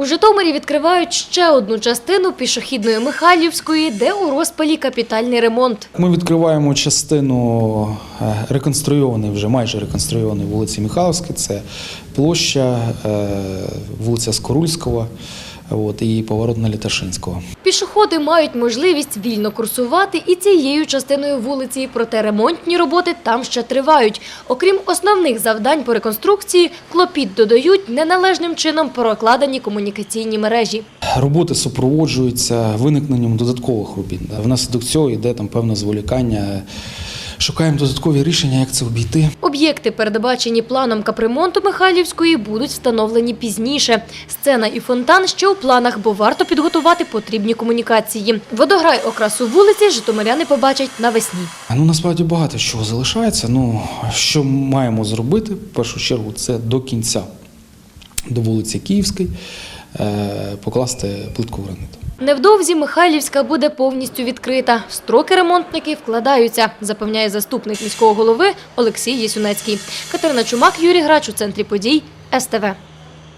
У Житомирі відкривають ще одну частину пішохідної Михайлівської, де у розпалі капітальний ремонт. Ми відкриваємо частину е, реконструйованої, вже майже реконструйованої вулиці Михайловської. Це площа, е, вулиця Скорульського от, і поворот на Літашинського. Пішоходи мають можливість вільно курсувати і цією частиною вулиці, проте ремонтні роботи там ще тривають. Окрім основних завдань по реконструкції, клопіт додають неналежним чином прокладені комунікаційні мережі. Роботи супроводжуються виникненням додаткових робіт. Внаслідок цього йде там певне зволікання. Шукаємо додаткові рішення, як це обійти. Об'єкти, передбачені планом капремонту Михайлівської, будуть встановлені пізніше. Сцена і фонтан ще у планах, бо варто підготувати потрібні комунікації. Водограй окрасу вулиці житомиряни побачать навесні. Ну насправді багато чого залишається. Ну що маємо зробити? В першу чергу це до кінця, до вулиці Київської, покласти плитку граниту. Невдовзі Михайлівська буде повністю відкрита. Строки ремонтники вкладаються, запевняє заступник міського голови Олексій Єсюнецький. Катерина Чумак, Юрій Грач у центрі подій СТВ.